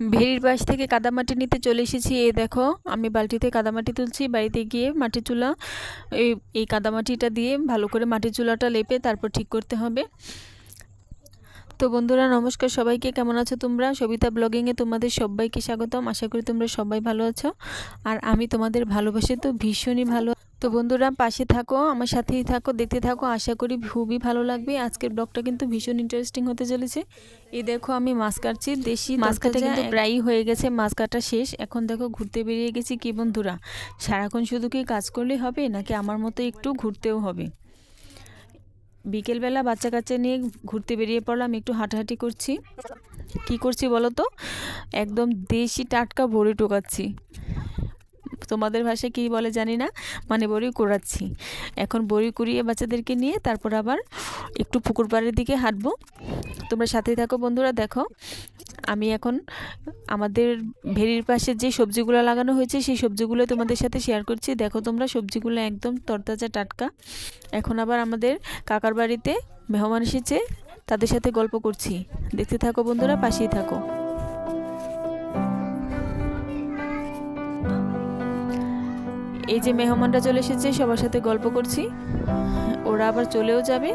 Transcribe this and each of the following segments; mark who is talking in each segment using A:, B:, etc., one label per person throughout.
A: ভেড়ির পাশ থেকে কাদামাটি নিতে চলে এসেছি। এ দেখো, আমি বালতিতে কাদামাটি তুলছি, বাড়িতে গিয়ে মাটির চুলা, এই এই কাদামাটিটা দিয়ে ভালো করে মাটির চুলাটা লেপে তারপর ঠিক করতে হবে। তো বন্ধুরা, নমস্কার সবাইকে, কেমন আছো তোমরা? সবিতা ব্লগিংয়ে তোমাদের সবাইকে স্বাগতম। আশা করি তোমরা সবাই ভালো আছো। আর আমি তোমাদের ভালোবাসি তো ভীষণই ভালো। তো বন্ধুরা পাশে থাকো আমার সাথেই থাকো দেখতে থাকো আশা করি খুবই ভালো লাগবে। আজকের ব্লগটা কিন্তু ভীষণ ইন্টারেস্টিং হতে চলেছে। এই দেখো আমি মাছ কাটছি দেশি মাছ কাটা কিন্তু প্রায়ই হয়ে গেছে মাছ কাটা শেষ। এখন দেখো ঘুরতে বেরিয়ে গেছি কি বন্ধুরা? সারাক্ষণ শুধু কি কাজ করলেই হবে নাকি আমার মতো একটু ঘুরতেও হবে? বিকেলবেলা বাচ্চা কাচ্চা নিয়ে ঘুরতে বেরিয়ে পড়লাম একটু হাঁটাহাঁটি করছি। কি করছি বলো তো? একদম দেশি টাটকা ভরে টোকাচ্ছি। তোমাদের ভাষায় কী বলে জানি না মানে বড়ি কুড়াচ্ছি। এখন বড়ি কুড়িয়ে বাচ্চাদেরকে নিয়ে তারপর আবার একটু পুকুর পাড়ের দিকে হাঁটবো। তোমরা সাথেই থাকো বন্ধুরা, দেখো। আমি এখন আমাদের ভেরির পাশে যে সবজিগুলো লাগানো হয়েছে, সেই সবজিগুলো তোমাদের সাথে শেয়ার করছি। দেখো তোমরা, সবজিগুলো একদম তরতাজা টাটকা। এখন আবার আমাদের কাকার বাড়িতে মেহমান এসেছে, তাদের সাথে গল্প করছি। দেখতে থাকো বন্ধুরা, পাশেই থাকো। এই যে মেহমানরা চলে এসেছে, সবার সাথে গল্প করছি। ওরা আবার চলেও যাবে।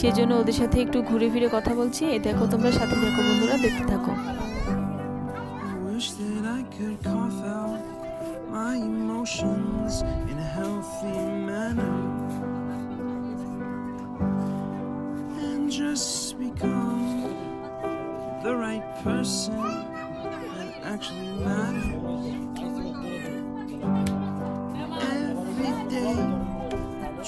A: সেই জন্য ওদের সাথে একটু ঘুরে ফিরে কথা বলছি। এ দেখো তোমরা, সাথে দেখো বন্ধুরা, দেখতে থাকো।
B: The right person that actually matters.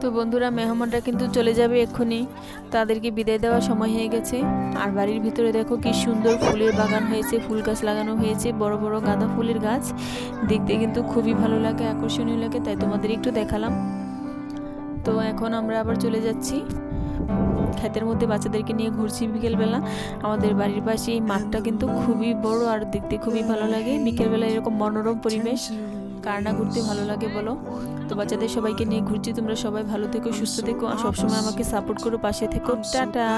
A: তো বন্ধুরা, মেহমানরা কিন্তু চলে যাবে এক্ষুনি। তাদেরকে বিদায় দেওয়ার সময় হয়ে গেছে। আর বাড়ির ভিতরে দেখো কি সুন্দর ফুলের বাগান হয়েছে, ফুল গাছ লাগানো হয়েছে, বড় বড় গাঁদা ফুলের গাছ। দেখতে কিন্তু খুবই ভালো লাগে, আকর্ষণীয় লাগে, তাই তোমাদের একটু দেখালাম। তো এখন আমরা আবার চলে যাচ্ছি। ক্ষেতের মধ্যে বাচ্চাদেরকে নিয়ে ঘুরছি বিকেলবেলা। আমাদের বাড়ির পাশে এই মাঠটা কিন্তু খুবই বড় আর দেখতে খুবই ভালো লাগে। বিকেলবেলা এরকম মনোরম পরিবেশ। কার না ঘুরতে ভালো লাগে বলো? তো বাচ্চাদের সবাইকে নিয়ে ঘুরছি তোমরা সবাই ভালো থেকো সুস্থ থেকো আর সবসময় আমাকে সাপোর্ট করো পাশে থেকো টাটা।